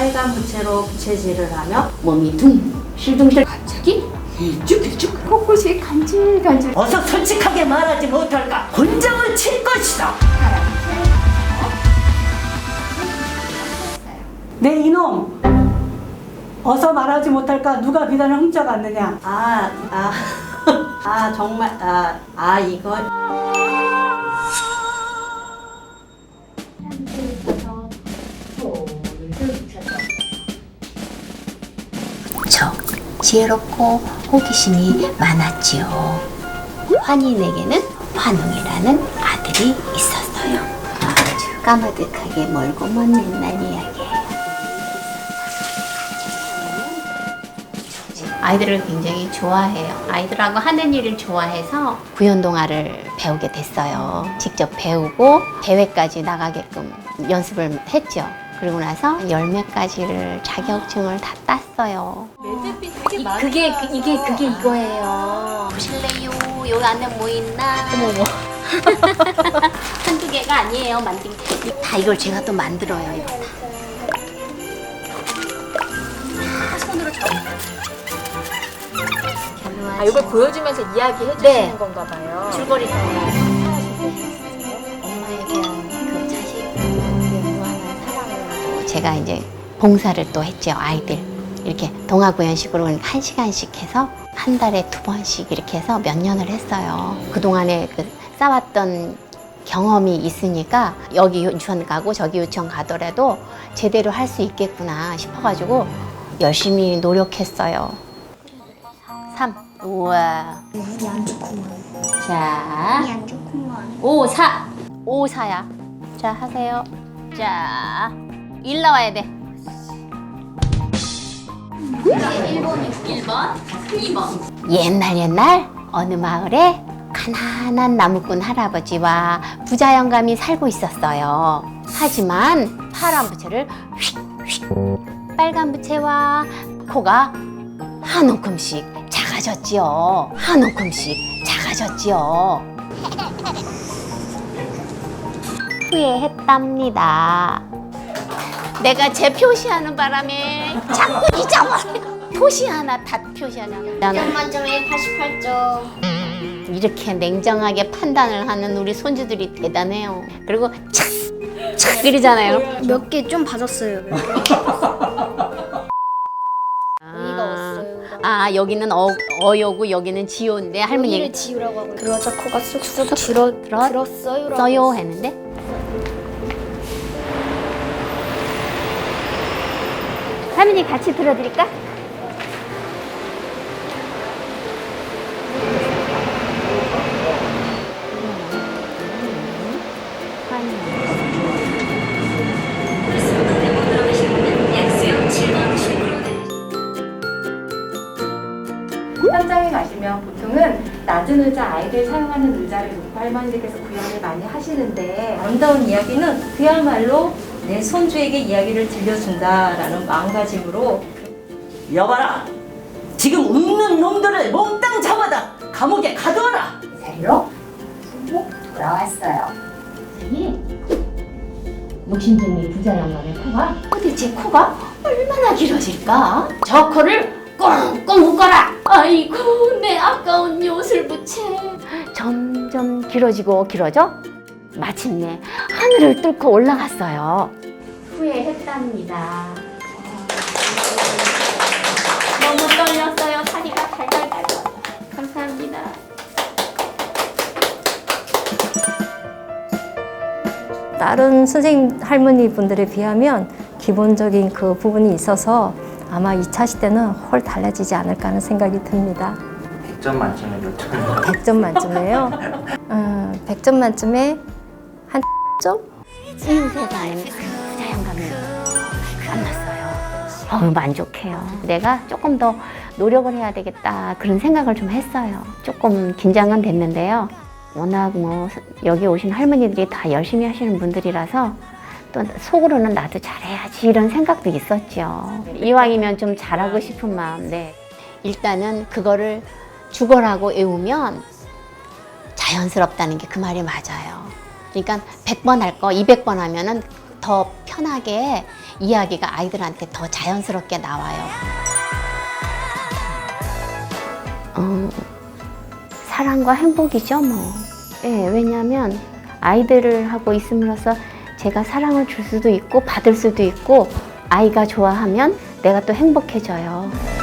빨간 부채로 부채질을 하며 몸이 둥 실둥실 갑자기 일쭉일쭉 코끝이 간질간질. 어서 솔직하게 말하지 못할까? 혼장을 칠 것이다. 네 이놈. 어서 말하지 못할까? 누가 비단을 훔쳐갔느냐? 아, 아, 아 정말 아, 아 이거 지혜롭고 호기심이 많았지요. 환인에게는 환웅이라는 아들이 있었어요. 아주 까마득하게 멀고 먼 옛날 이야기예요. 아이들을 굉장히 좋아해요. 아이들하고 하는 일을 좋아해서 구연 동화를 배우게 됐어요. 직접 배우고 대회까지 나가게끔 연습을 했죠. 그리고 나서 열몇 가지를 자격증을 다 땄어요. 이- 그게 그- 이게 그게 이거예요. 보실래요? 여기 안에 뭐 있나? 어머머. 한두 개가 아니에요. 만든 게. 다 이걸 제가 또 만들어요. 이거 다. 다 손으로 저. 아, 이걸 보여주면서 이야기 해 주시는 네. 건가 봐요. 줄거리 엄마에 대한 그 자식의 무한한 사랑을 하고 제가 이제 봉사를 또 했죠 아이들 이렇게 동아구연식으로 한 시간씩 해서 한 달에 두 번씩 이렇게 해서 몇 년을 했어요 그 동안에 그 쌓았던 경험이 있으니까 여기 유치원 가고 저기 유치원 가더라도 제대로 할 수 있겠구나 싶어가지고 열심히 노력했어요 3 우와 자, 오, 사. 오, 사야. 자, 하세요. 자, 일 나와야 돼. 1번이 1번, 2번. 옛날 옛날 어느 마을에 가난한 나무꾼 할아버지와 부자 영감이 살고 있었어요. 하지만 파란 부채를 휙휙 빨간 부채와 코가 한 움큼씩 작아졌지요. 한 움큼씩 작아졌지요. 후회했답니다. 내가 제 표시하는 바람에 자꾸 잊어버려. 표시 하나 다 표시하냐고. 나는 만점에 88점. 이렇게 냉정하게 판단을 하는 우리 손주들이 대단해요. 그리고 착, 착 이러잖아요. 몇 개 좀 받았어요. 아, 없어요. 아 여기는 어, 어여고 여기는 지호인데 할머니 여기를 지우라고 하고 그러자 코가 쑥쑥 줄어 들어- 들었어요라고 써요 했는데 할머니 같이 들어드릴까? 현장에 가시면 보통은 낮은 의자 아이들 사용하는 의자를 할머니들께서 구현을 많이 하시는데 아름다운 이야기는 그야말로 내 손주에게 이야기를 들려준다라는 마음가짐으로 여봐라. 지금 웃는 놈들을 몽땅 잡아다 감옥에 가두어라. 자리로 돌아왔어요. 선생님, 욕심쟁이 부자 영감의 코가 도대체 코가 얼마나 길어질까? 저 코를 꽁꽁 묶어라. 아이고 내 아까운 요술 부채. 점점 길어지고 길어져 마침내 하늘을 뚫고 올라갔어요. 후회했답니다. 너무 떨렸어요. 다리가 달달달. 감사합니다. 다른 선생님 할머니 분들에 비하면 기본적인 그 부분이 있어서 아마 2차 시대는 훨 달라지지 않을까 하는 생각이 듭니다. 100점 만점에 몇 점? 100점 만점에요. 음, 100점 만점에 한 점? 영감을 만났어요. 어우, 만족해요. 내가 조금 더 노력을 해야 되겠다. 그런 생각을 좀 했어요. 조금 긴장은 됐는데요. 워낙 뭐 여기 오신 할머니들이 다 열심히 하시는 분들이라서 또 속으로는 나도 잘해야지 이런 생각도 있었죠. 이왕이면 좀 잘하고 싶은 마음. 네. 일단은 그거를 죽어라고 외우면 자연스럽다는 게 그 말이 맞아요. 그러니까 100번 할 거 200번 하면은 더 편하게 이야기가 아이들한테 더 자연스럽게 나와요. 어, 사랑과 행복이죠, 뭐. 예, 왜냐하면 아이들을 하고 있음으로써 제가 사랑을 줄 수도 있고 받을 수도 있고 아이가 좋아하면 내가 또 행복해져요.